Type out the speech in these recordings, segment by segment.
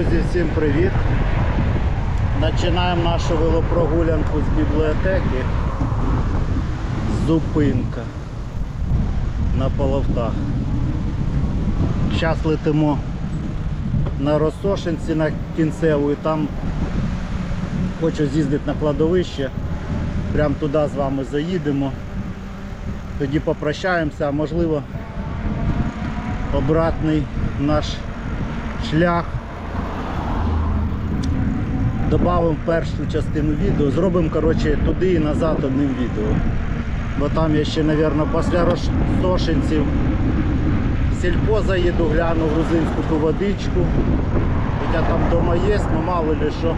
Друзі, всім привіт! Починаємо нашу велопрогулянку з бібліотеки. Зупинка на Половтах. Зараз летимо на Росошинці на кінцеву і там хочу з'їздити на кладовище. Прямо туди з вами заїдемо. Тоді попрощаємося, а можливо обратний наш шлях. Добавимо першу частину відео, зробимо коротше, туди і назад одним відео. Бо там я ще, мабуть, після Ростошинців в сільпо заїду, гляну грузинську ту водичку. Хоча там вдома є, але мало ли що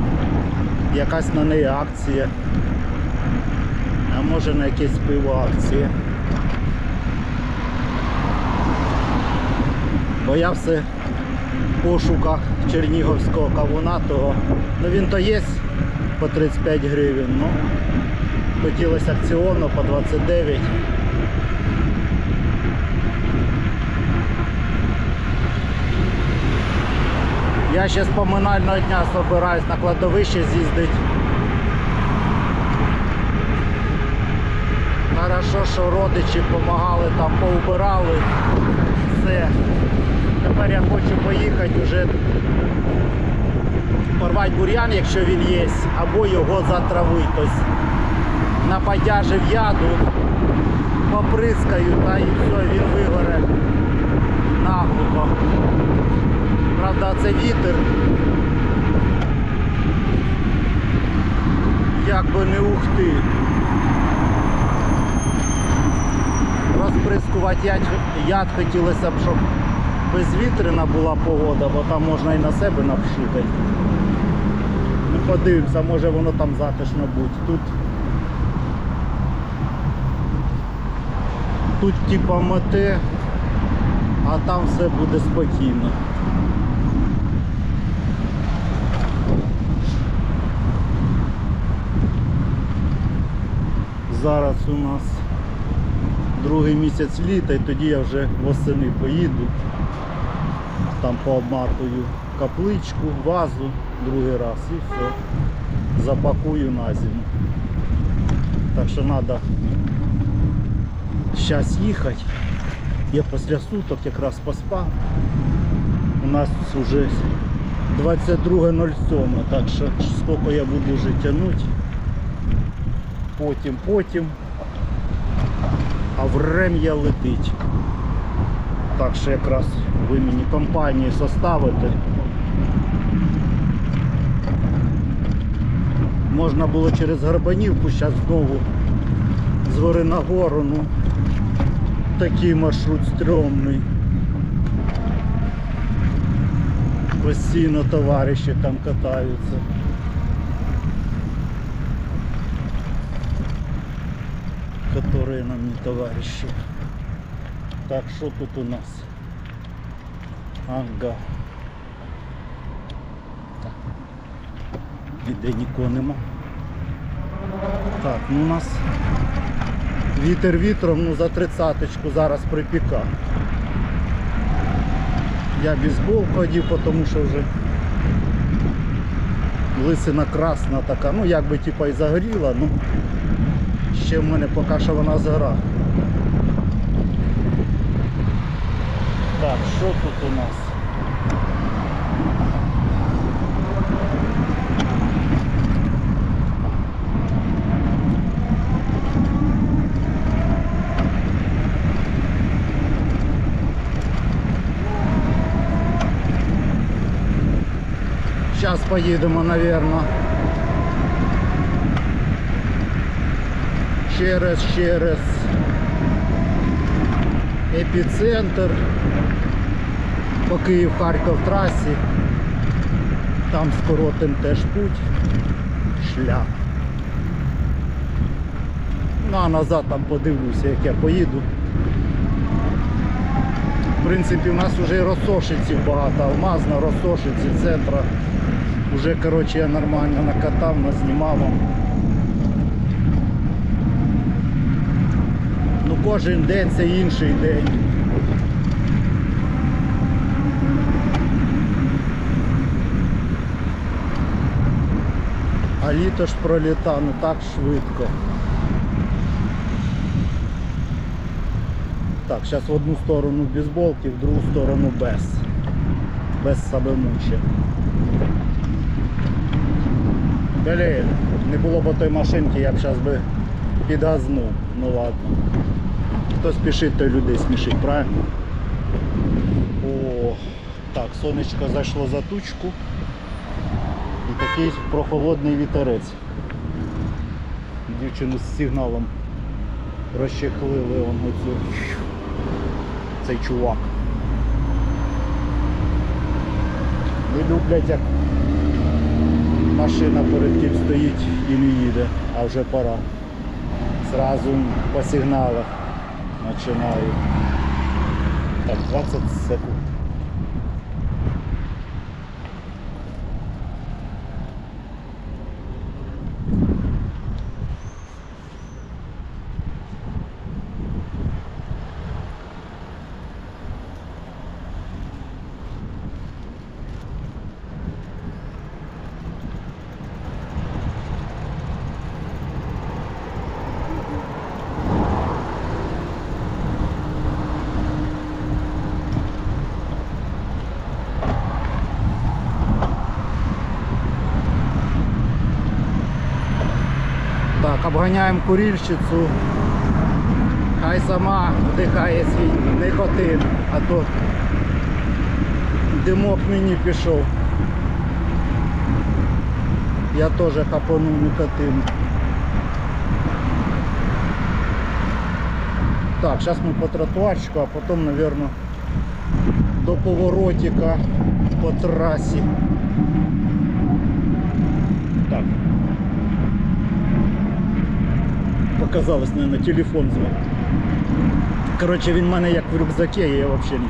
якась на неї акція. А може на якесь пиво акція. Бо я все пошуках чернігівського кавуна того. Ну він то є по 35 гривень, ну хотілося акціону по 29. Я ще з поминального дня збираюсь на кладовище з'їздити. Хорошо, що родичі допомагали, там поубирали. Все. Тепер я хочу поїхати вже порвати бур'ян, якщо він є, або його затравити. Тобто наподяжив яду, поприскаю, та і все, він вигоре наглухо. Правда, це вітер. Як би не ухти. Розприскувати яд хотілося б, щоб безвітряна була погода, бо там можна і на себе напшикати. Ну подивимося, може воно там затишно буде. Тут тут типа мете, а там все буде спокійно. Зараз у нас другий місяць літа і тоді я вже восени поїду. Там пообматую капличку, вазу другий раз і все. Запакую на зиму. Так що треба зараз їхати. Я після суток якраз поспав. У нас вже 22.07, так що скільки я буду вже тягнути. Потім, потім. А врем'я летить. Так що якраз ви мені компанії составите. Можна було через Горбанівку зараз знову з гори на гору, ну такий маршрут стрьомний. Постійно товариші там катаються. которые нам не товарищи. Так, что тут у нас? Ага. Так. Ніде нікого нема. Так, ну у нас вітер вітром, ну за тридцяточку зараз припіка. Я бейсболку одів, тому що вже лисина красна така, ну як би типа і загоріла, ну ще в мене поки що вона згора. Так, що тут у нас? Зараз поїдемо, мабуть. через через епіцентр по Київ-Харків трасі. Там скоротим теж путь, шлях. Ну а назад там подивлюся, як я поїду. В принципі, у нас вже розсошиців багато, алмазна, розсошиці, центра. Уже коротше я нормально накатав, назнімав вам. Кожен день це інший день. А літо ж проліта, ну так швидко. Так, зараз в одну сторону бейсболки, в другу сторону без. Без самомучі. Блін, не було б той машинки, я б зараз би підгазнув. Ну ладно. Хто спішить, той людей смішить, правильно? О, так, сонечко зайшло за тучку. І такий прохолодний вітерець. Дівчину з сигналом розчехлили он оцю цей чувак. Не люблять, як машина перед тим стоїть і не їде, а вже пора. Зразу по сигналах починаю. Так, 20 секунд. Так, обганяємо курільщицю. Хай сама вдихає свій никотин, а то димок мені пішов. Я теж хапанув никотин. Так, зараз ми по тротуарчику, а потім, мабуть, до поворотика по трасі. Показалось, наверное, телефон звонит. Короче, він в мене як в рюкзаке, я взагалі чую.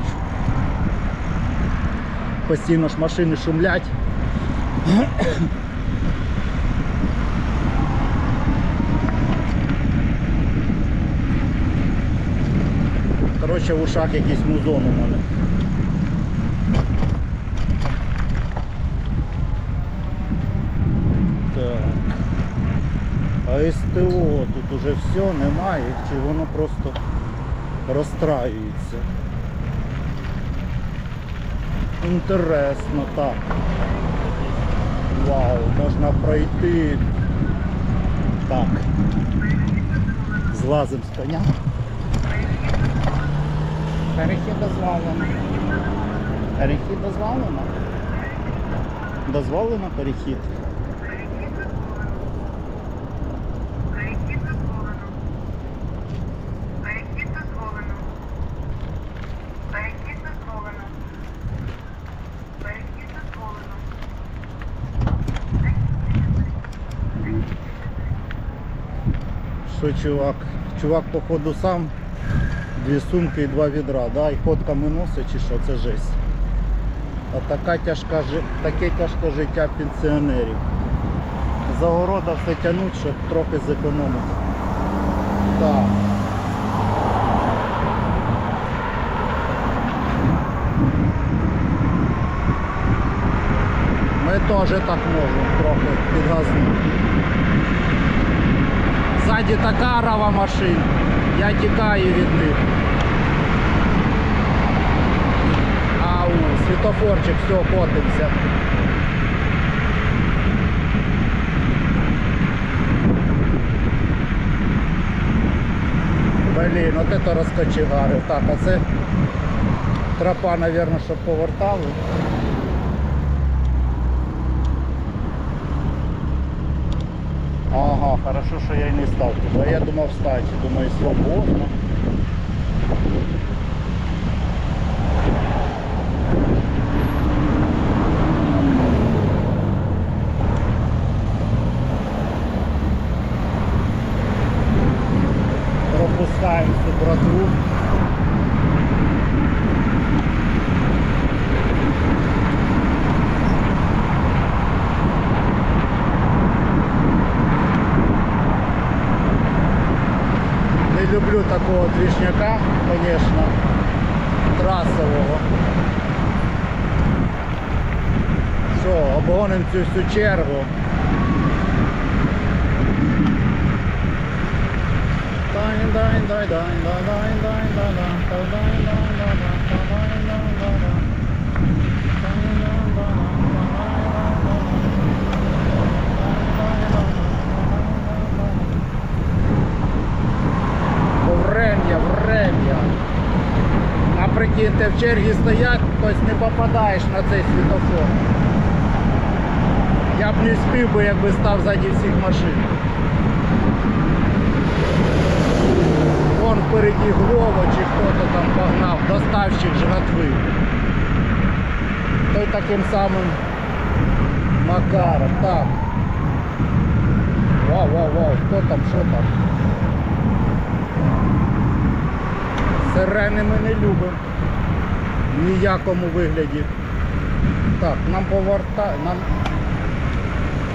Постійно ж машини шумлять. Короче, в ушах якийсь музон у мене. Так. А СТО тут уже все немає, чи воно просто розстраюється. Інтересно, так. Вау, можна пройти. Так. Злазим з коня. Перехід дозволено. Перехід дозволено. Дозволено перехід. Перехід дозволено. Перехід дозволено. Перехід дозволено. Перехід дозволено. Що чувак? Чувак походу сам дві сумки і два відра, да? і ходками носить чи що, це жесть. А така тяжка, таке тяжке життя пенсіонерів. Загорода все тянуть, щоб трохи зекономити. Так. Ми теж так можемо трохи підгазнути. Ззаді така рава машин. Я тікаю від них. Ау, світофорчик, все, котимося. Блін, от это розкочегарив. Так, а це тропа, мабуть, щоб повертали. Ага, хорошо, що я і не став туди. Я думав встати, думаю, свободно. Пропускаємо цю братву. такого движняка, звісно, трасового. Все, обгоним цю всю чергу. Дай, дай, дай, дай, дай, дай, дай, дай, дай. Врем'я, врем'я. А прикиньте, в черзі стоять, тобто не попадаєш на цей світофор. Я б не спів би, якби став ззаді всіх машин. Вон впереді Глова чи хто-то там погнав, доставщик жратви. Той таким самим Макаром. Так. Вау, вау, вау, хто там, що там? Сирени ми не любимо. В ніякому вигляді. Так, нам поверта... Нам...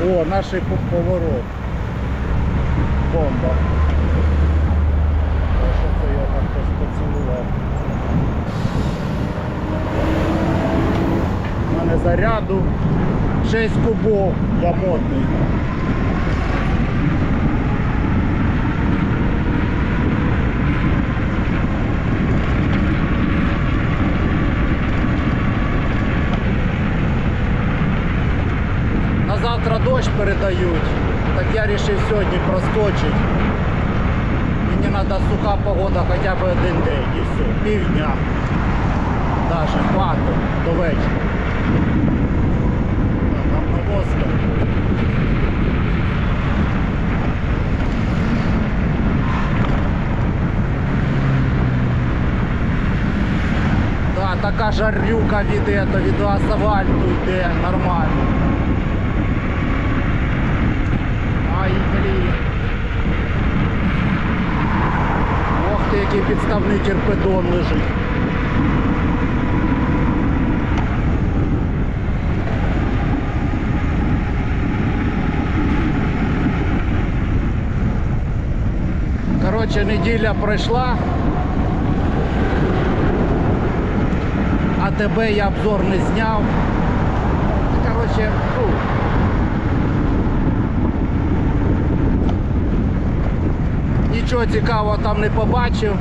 О, наш поворот. Бомба. А що це я там хтось поцілував? У мене заряду 6 кубов, я модний. Передають, так я вирішив сьогодні проскочити. Мені треба суха погода хоча б один день і все, півдня. Даже хватить до вечора. Там навозка. Да, така жарюка від, від асфальту йде нормально. Ай, блін. Ти, який підставний кірпедон лежить. Коротше, неділя пройшла. А тебе я обзор не зняв. Коротше, фу. Нічого цікавого там не побачив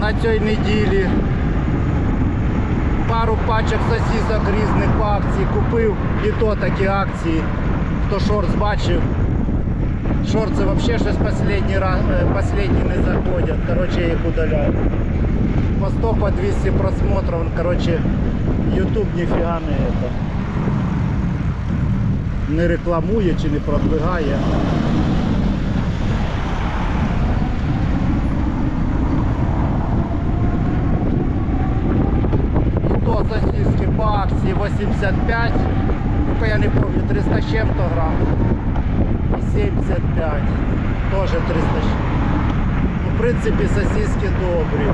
на цій неділі. Пару пачок сосисок різних по акції купив і то такі акції. Хто шорт бачив. Шорти вообще щось последний раз, э, не заходят. Короче, я их удаляю. По 100, по 200 просмотров. Короче, YouTube нифига не это. Не рекламує чи не продвигає. І то сосиски по акції 85. Только я не помню, 300 з чим-то грам. І 75. Тоже 300. з- Ну, в принципі, сосиски добрі.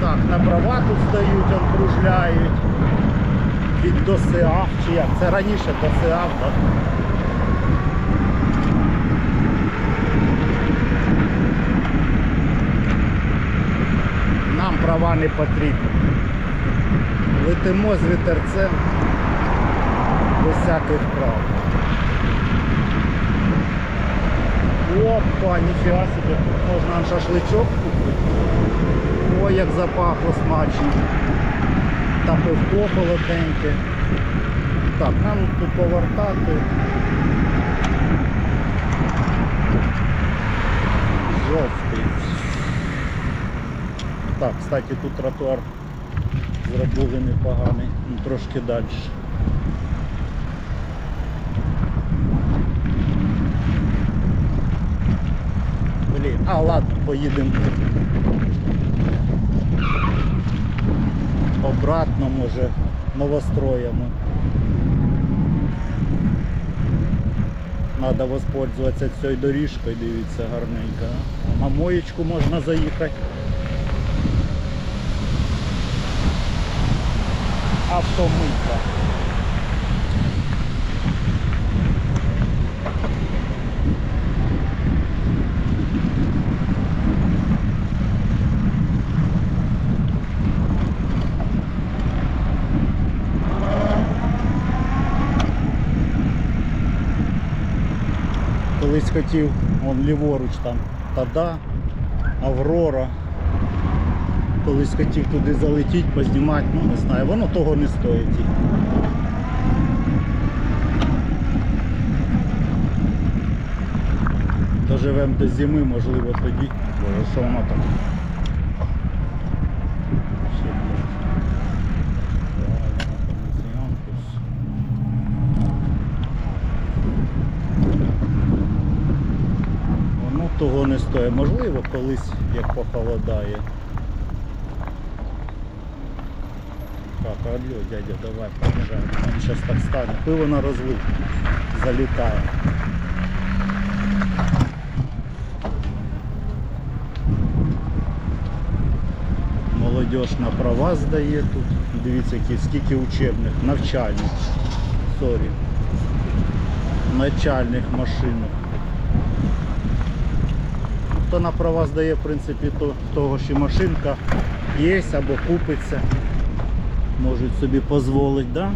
Так, на права тут стають, он кружляють. Від ДОСИАФ чи як? Це раніше ДОСИАФ, так? Нам права не потрібні. Летимо з вітерцем без всяких прав. Опа, ніфіга собі, тут можна шашличок купити. Ой, як запахло смачно. Та пивко холодненьке. Так, нам тут повертати. Жовтий. Так, кстати, тут тротуар зробили непоганий, ну, трошки далі. Блін, а ладно, поїдемо. Обратно може новостроями. Надо воспользуватися цією доріжкою, дивіться, гарненько. На моєчку можна заїхати. Автомийка. Колись хотів, вон ліворуч там Тада, Аврора. Колись хотів туди залетіти, познімати, ну не знаю, воно того не стоїть. Доживемо до зими, можливо тоді. Боже, що воно там? Ще, блядь. Правильно, кондиціонкус. Воно того не стоїть. Можливо, колись як похолодає. Так, алло, дядя, давай, побежаем. Он сейчас так стане. Пиво на розлив. Залітає. Молодіж на права здає тут. Дивіться, які, скільки учебних, навчальних. Сорі. Начальних машинок. Хто на права здає, в принципі, то того що машинка є або купиться. Можуть собі дозволити, да?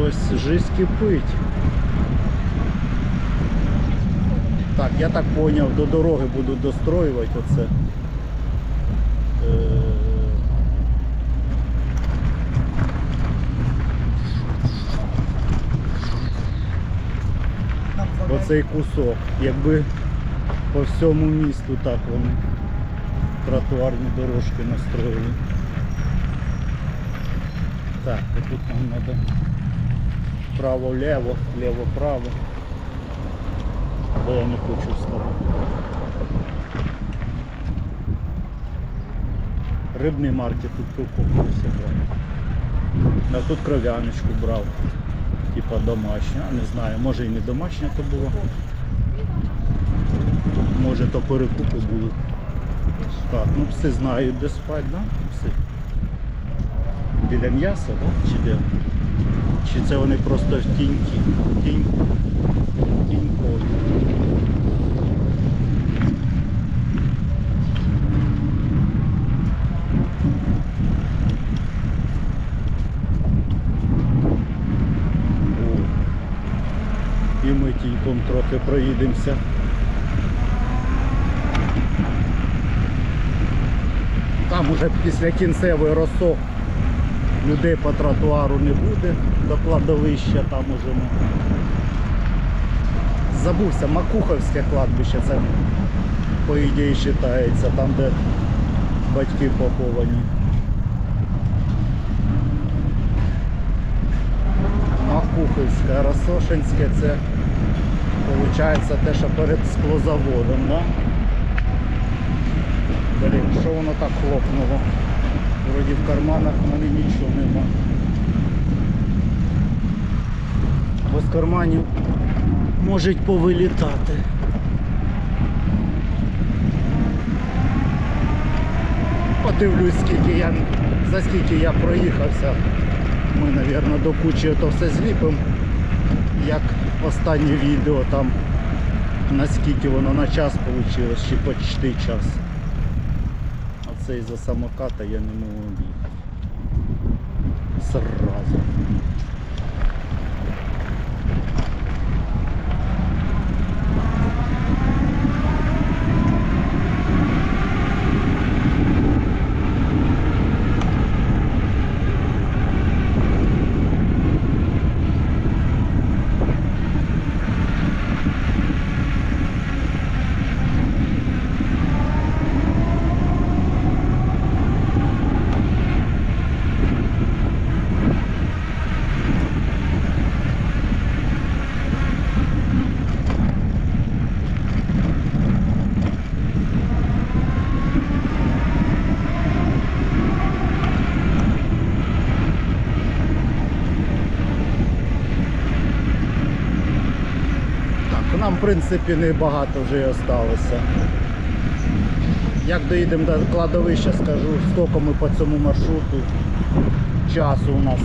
Ось жизнь кипить. Так, я так зрозумів, до дороги буду достроювати оце. Е, Оцей кусок. Якби по всьому місту так вони тротуарні дорожки настроїли. Так, тут нам треба право-лево, лево-право. Бо я не хочу вставати. Рибний маркет тут покупився брав. А тут кров'яночку брав. Типа домашня, не знаю, може і не домашня то було. Може то перекупи були. Так, ну пси знають де спать, да? Пси. Біля м'яса, да? Чи де? Чи це вони просто в тіньки? Тінь. О. І ми тіньком трохи проїдемося. Там уже після кінцевої розсох людей по тротуару не буде до кладовища, там уже. Забувся, Макуховське кладбище, це по ідеї вважається, там де батьки поховані. Макухівське, Росошинське, це виходить те, що перед склозаводом, да? Блін, що воно так хлопнуло? Вроді в карманах в мене нічого нема. Бо з карманів можуть повилітати. Подивлюсь, скільки я, за скільки я проїхався. Ми, мабуть, до кучі то все зліпимо. Як останнє відео там наскільки воно на час вийшло, чи почти час. Це із-за самоката я не можу об'їхати. Сразу. В принципі не багато вже і осталося. Як доїдемо до кладовища, скажу, скільки ми по цьому маршруту часу у нас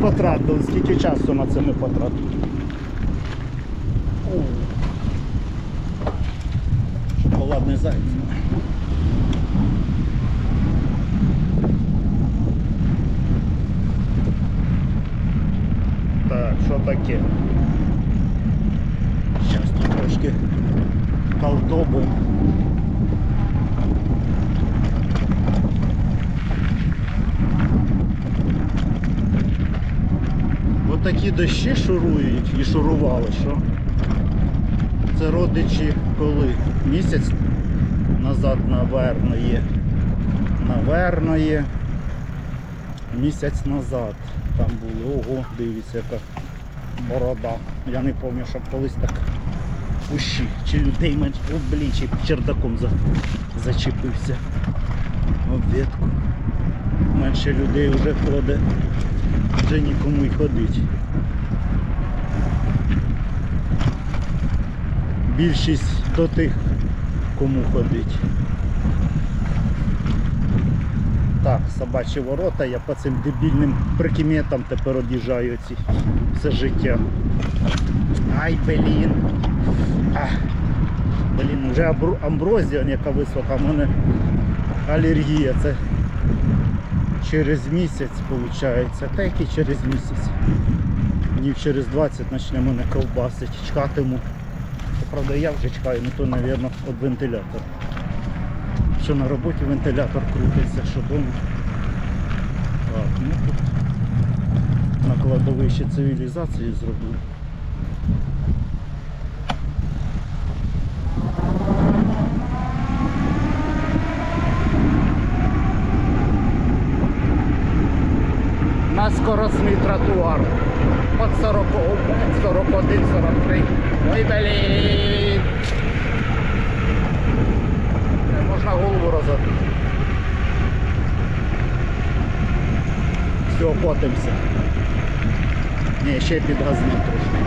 потратили, скільки часу на це ми потратили. Шоколадний зайць. Так, що таке. Трошки колдобуємо. Отакі дощі шурують і шурували, що це родичі коли? Місяць назад, наверно, є. Наверно. Місяць назад там були. Ого, дивіться, яка борода. Я не пам'ятаю, щоб колись так кущі чи людей менш в чердаком за, зачепився. Об ветку. Менше людей вже ходить. Вже нікому й ходить. Більшість до тих, кому ходить. Так, собачі ворота, я по цим дебільним прикметам тепер од'їжджаю ці все життя. Ай, блін. Блін, вже амброзія, яка висока, в мене алергія. Це через місяць виходить. Та який через місяць. Днів через 20 почне мене ковбасить. Чекатиму. Правда, я вже чекаю, не то, мабуть, від вентилятора. Що на роботі вентилятор крутиться, що дома. Так, ну тут на кладовище цивілізації зроблю. На скоростний тротуар. От 40, 41, 43. Ой, блін. Е, Можна голову розати. Все, котимося. Ні, ще підгазним трошки.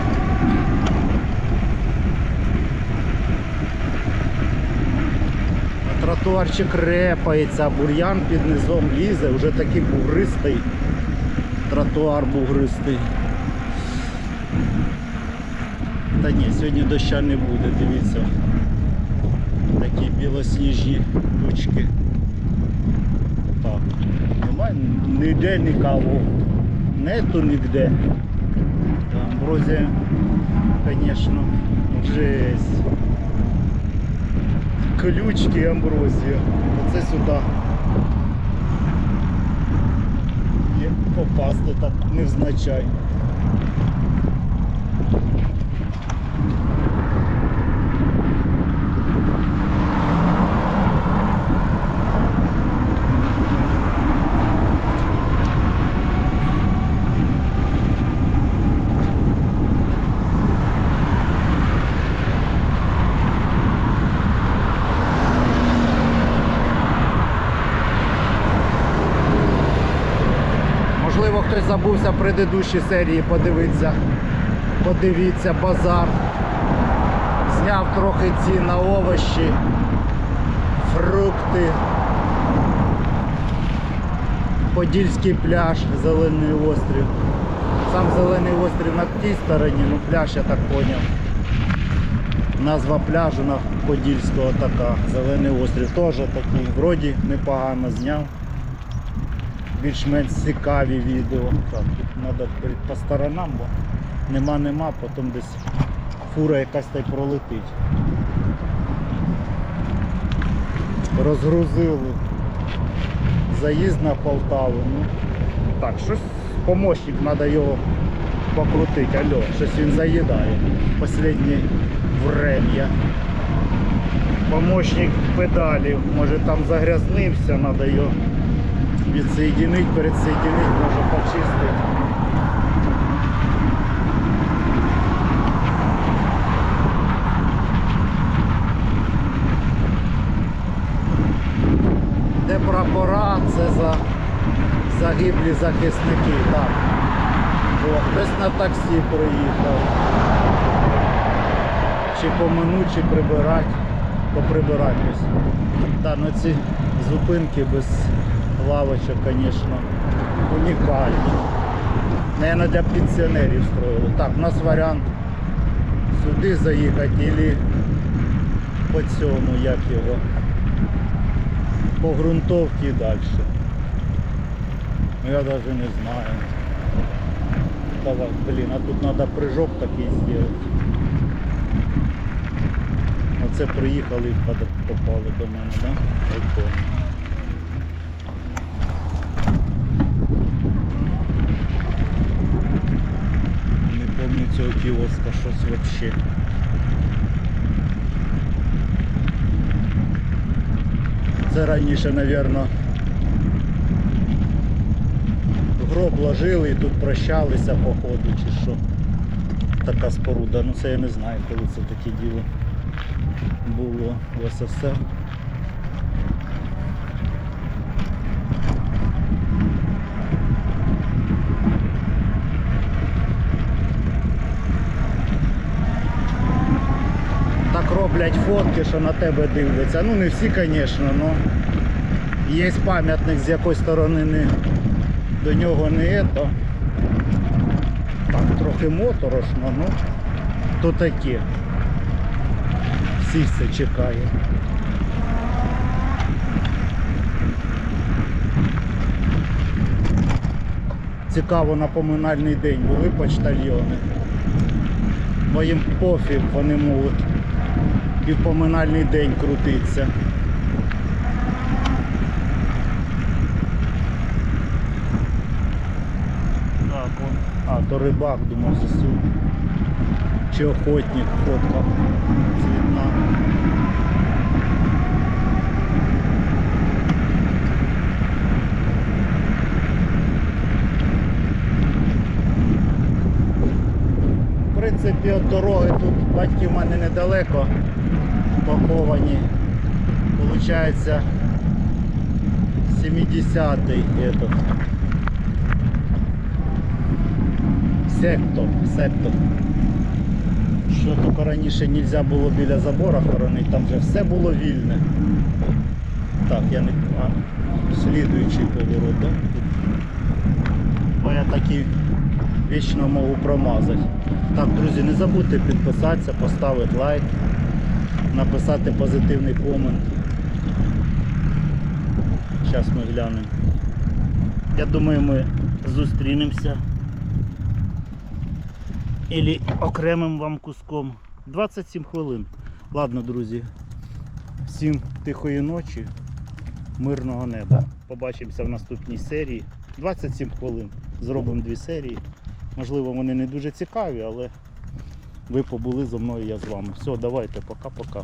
Тротуарчик репається, а бур'ян під низом лізе, вже такий бугристий. Тротуар бугристий. Та ні, сьогодні доща не буде, дивіться. Такі білосніжні тучки. Так. Немає ніде нікого. Нету ніде. Амброзія, звісно, жесть. Ключки амброзія. Оце сюди. Є попасти так невзначай. Можливо, хтось в предыдущій серії подивитися. Подивіться базар. Зняв трохи цін на овочі, фрукти. Подільський пляж, зелений острів. Сам зелений острів на тій стороні, ну пляж я так поняв. Назва пляжу на Подільського така. Зелений острів теж такий. Вроді непогано зняв більш-менш цікаві відео. Так, тут треба по сторонам, бо нема нема, потім десь фура якась та й пролетить. Розгрузили. Заїзд на Полтаву. Ну, так, щось помощник, треба його покрутити. Алло, щось він заїдає. Последнє время. Помощник педалів, може там загрязнився, треба його відсоєдинить, передсоєдинить, може почистити. Де прапора, це за загиблі захисники. Так. О, хтось на таксі приїхав. Чи поминуть, чи прибирати, поприбирати ось. Та, ну ці зупинки без лавочок, звісно, унікальні. Наверное, для пенсіонерів строїли. Так, у нас варіант сюди заїхати або по цьому, як його, по ґрунтовці і далі. Ну, Я навіть не знаю. давай. Блін, а тут треба прыжок такий зробити. Оце приїхали под- попали до мене, так? Да? Цього кіоска, щось вообще. Це раніше, напевно, гроб ложили і тут прощалися по ходу чи що. Така споруда. Ну це я не знаю, коли це таке діло було в СССР. Роблять фотки, що на тебе дивляться. Ну не всі, звісно, але є пам'ятник, з якої сторони не, до нього не ето. Так, трохи моторошно, ну то таке. Всіх це чекає. Цікаво, на поминальний день були почтальйони. Бо їм пофіг, вони можуть і в поминальний день крутиться. Так, он. А, то рибак, думав, ЗСУ. Чи охотник, фотка цвітна. В принципі, від дороги тут батьки в мене недалеко поховані. Получається 70-й этот. Сектор, сектор. Що тільки раніше не можна було біля забора хоронити, там вже все було вільне. Так, я не а, слідуючий поворот, да? Бо я такий вічно можу промазати. Так, друзі, не забудьте підписатися, поставити лайк, написати позитивний комент. Зараз ми глянемо. Я думаю, ми зустрінемося. Ілі окремим вам куском. 27 хвилин. Ладно, друзі. Всім тихої ночі, мирного неба. Побачимося в наступній серії. 27 хвилин. Зробимо дві серії. Можливо, вони не дуже цікаві, але ви побули зо мною, я з вами. Все, давайте, пока-пока.